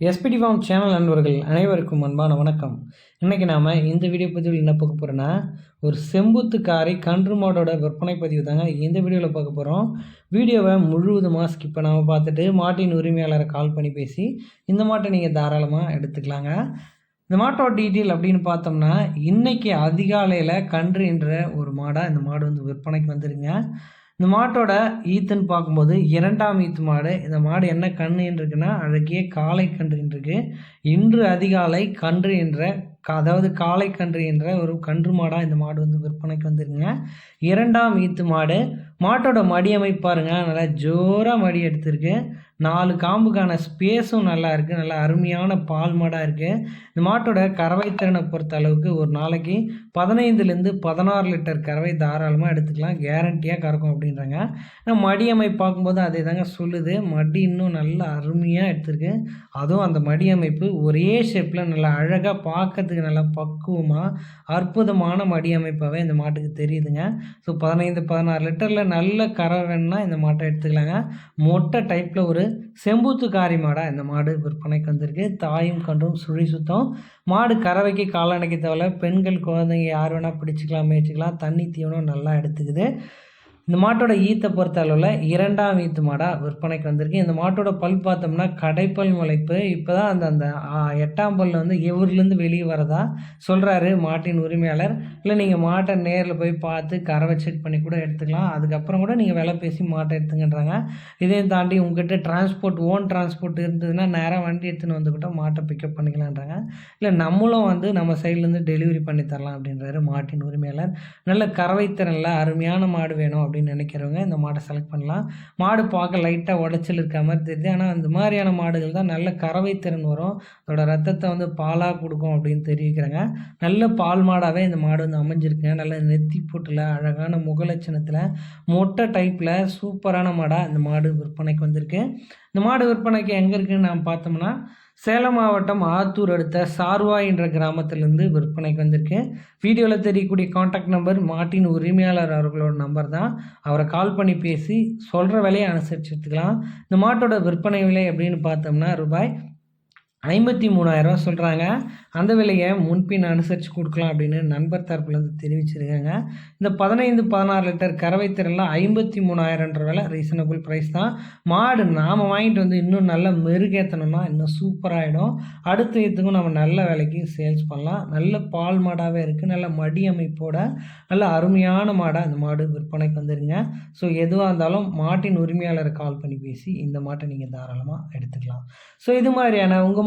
SPD form channel நண்பர்கள் அனைவருக்கும் அன்பான வணக்கம். இன்றைக்கி நாம் இந்த வீடியோ பதிவில் என்ன பார்க்க போகிறோன்னா ஒரு செம்புத்து காரை கன்று மாடோட விற்பனை பதிவு தாங்க இந்த வீடியோவில் பார்க்க போகிறோம் வீடியோவை முழுவதுமாக ஸ்கிப் பண்ணாமல் பார்த்துட்டு மாட்டின் உரிமையாளரை கால் பண்ணி பேசி இந்த மாட்டை நீங்கள் தாராளமாக எடுத்துக்கலாங்க. இந்த மாட்டோட டீட்டெயில் அப்படின்னு பார்த்தோம்னா இன்றைக்கி அதிகாலையில் கன்று என்ற ஒரு மாடாக இந்த மாடு வந்து விற்பனைக்கு வந்துருங்க இந்த மாட்டோட ஈத்துன்னு பார்க்கும்போது இரண்டாம் ஈத்து மாடு இந்த மாடு என்ன கன்று இருக்குன்னா அழகிய காளை கன்று இருக்கு இன்று அதிகாலை கன்று என்ற அதாவது காளை கன்று என்ற ஒரு கன்று மாடாக இந்த மாடு வந்து விற்பனைக்கு வந்துருங்க இரண்டாம் ஈத்து மாடு மாட்டோட மடி அமைப்பாருங்க நல்லா ஜோராக மடி எடுத்திருக்கு. நாலு காம்புக்கான ஸ்பேஸும் நல்லா இருக்குது நல்லா அருமையான பால் மாடாக இருக்குது இந்த மாட்டோட கறவை திறனை பொறுத்த அளவுக்கு ஒரு நாளைக்கு பதினைந்துலேருந்து பதினாறு லிட்டர் கறவை தாராளமாக எடுத்துக்கலாம். கேரண்டியாக கறக்கும் அப்படின்றாங்க. மடி அமைப்பு பார்க்கும்போது அதே தாங்க சொல்லுது. மடி இன்னும் நல்லா அருமையாக எடுத்திருக்கு. அதுவும் அந்த மடி அமைப்பு ஒரே ஷேப்பில் நல்லா அழகாக பார்க்கறதுக்கு நல்லா பக்குவமாக அற்புதமான மடி அமைப்பாகவே இந்த மாட்டுக்கு தெரியுதுங்க. ஸோ பதினைந்து பதினாறு லிட்டரில் நல்ல கறவைன்னா இந்த மாட்டை எடுத்துக்கலாங்க. மொட்டை டைப்பில் ஒரு செம்பூத்து காரி மாடாக இந்த மாடு விற்பனைக்கு வந்திருக்கு. தாயும் கன்றும் சுழி சுத்தம். மாடு கறவைக்கு காலணைக்கு தேவையில்ல. பெண்கள் குழந்தைங்க யார் வேணால் பிடிச்சிக்கலாம் மேய்ச்சிக்கலாம் தண்ணி தீவனம் நல்லா எடுத்துக்குது. இந்த மாட்டோட ஈத்தை பொறுத்த அளவில் இரண்டாம் ஈத்து மாடாக விற்பனைக்கு வந்திருக்கு. இந்த மாட்டோட பல் பார்த்தோம்னா கடைப்பல் முளைப்பு. இப்போ தான் அந்த அந்த எட்டாம் பல் வந்து எவர்லேருந்து வெளியே வரதா சொல்கிறாரு மாட்டின் உரிமையாளர். இல்லை நீங்கள் மாட்டை நேரில் போய் பார்த்து கறவை செக் பண்ணி கூட எடுத்துக்கலாம். அதுக்கப்புறம் கூட நீங்கள் விலை பேசி மாட்டை எடுத்துங்கன்றாங்க. இதையும் தாண்டி உங்ககிட்ட டிரான்ஸ்போர்ட் ஓன் டிரான்ஸ்போர்ட் இருந்ததுன்னா நேராக வண்டி எடுத்துன்னு வந்துக்கிட்ட மாட்டை பிக்கப் பண்ணிக்கலான்றாங்க. இல்லை நம்மளும் வந்து நம்ம சைட்லேருந்து டெலிவரி பண்ணி தரலாம் அப்படின்றாரு மாட்டின் உரிமையாளர். நல்ல கறவைத்திறனில் அருமையான மாடு வேணும் அப்படின்னு அப்படின்னு நினைக்கிறவங்க இந்த மாடை செலக்ட் பண்ணலாம். மாடு பார்க்க லைட்டாக உடச்சல் இருக்க மாதிரி தெரியுது. ஆனால் அந்த மாதிரியான மாடுகள் தான் நல்ல கறவை திறன் வரும். அதோட ரத்தத்தை வந்து பாலாக கொடுக்கும் அப்படின்னு தெரிவிக்கிறாங்க. நல்ல பால் மாடாகவே இந்த மாடு வந்து அமைஞ்சிருக்குங்க நல்ல நெத்தி போட்டில் அழகான முகலட்சணத்தில் மொட்டை டைப்பில் சூப்பரான மாடாக இந்த மாடு விற்பனைக்கு வந்திருக்கு. இந்த மாடு விற்பனைக்கு எங்கே இருக்குதுன்னு நாம் பார்த்தோம்னா சேலம் மாவட்டம் ஆத்தூர் அடுத்த சார்வாய் என்ற கிராமத்திலேருந்து விற்பனைக்கு வந்திருக்கேன். வீடியோவில் தெரியக்கூடிய காண்டாக்ட் நம்பர் மாட்டின் உரிமையாளர் அவர்களோட நம்பர் தான். அவரை கால் பண்ணி பேசி சொல்கிற விலையை அனுசரித்து எடுத்துக்கலாம் இந்த மாட்டோட விற்பனை விலை அப்படின்னு பார்த்தோம்னா ரூபாய் ஐம்பத்தி மூணாயிரரூவா சொல்கிறாங்க அந்த விலையை முன்பின் அனுசரித்து கொடுக்கலாம் அப்படின்னு நண்பர் தரப்புலேருந்து தெரிவிச்சிருக்காங்க. இந்த பதினைந்து பதினாறு லிட்டர் கறவை திறனில் ஐம்பத்தி மூணாயிரன்ற விலை ரீசனபிள் ப்ரைஸ் தான். மாடு நாம் வாங்கிட்டு வந்து இன்னும் நல்ல மெருகேற்றணும்னா இன்னும் சூப்பராகிடும் அடுத்த இதுக்கும் நம்ம நல்ல விலைக்கு சேல்ஸ் பண்ணலாம். நல்ல பால் மாடாகவே இருக்குது நல்ல மடி அமைப்போட நல்ல அருமையான மாடாக அந்த மாடு விற்பனைக்கு வந்துடுங்க ஸோ எதுவாக இருந்தாலும் மாட்டின் உரிமையாளரை கால் பண்ணி பேசி இந்த மாட்டை நீங்கள் தாராளமாக எடுத்துக்கலாம். ஸோ இது மாதிரியான உங்கள்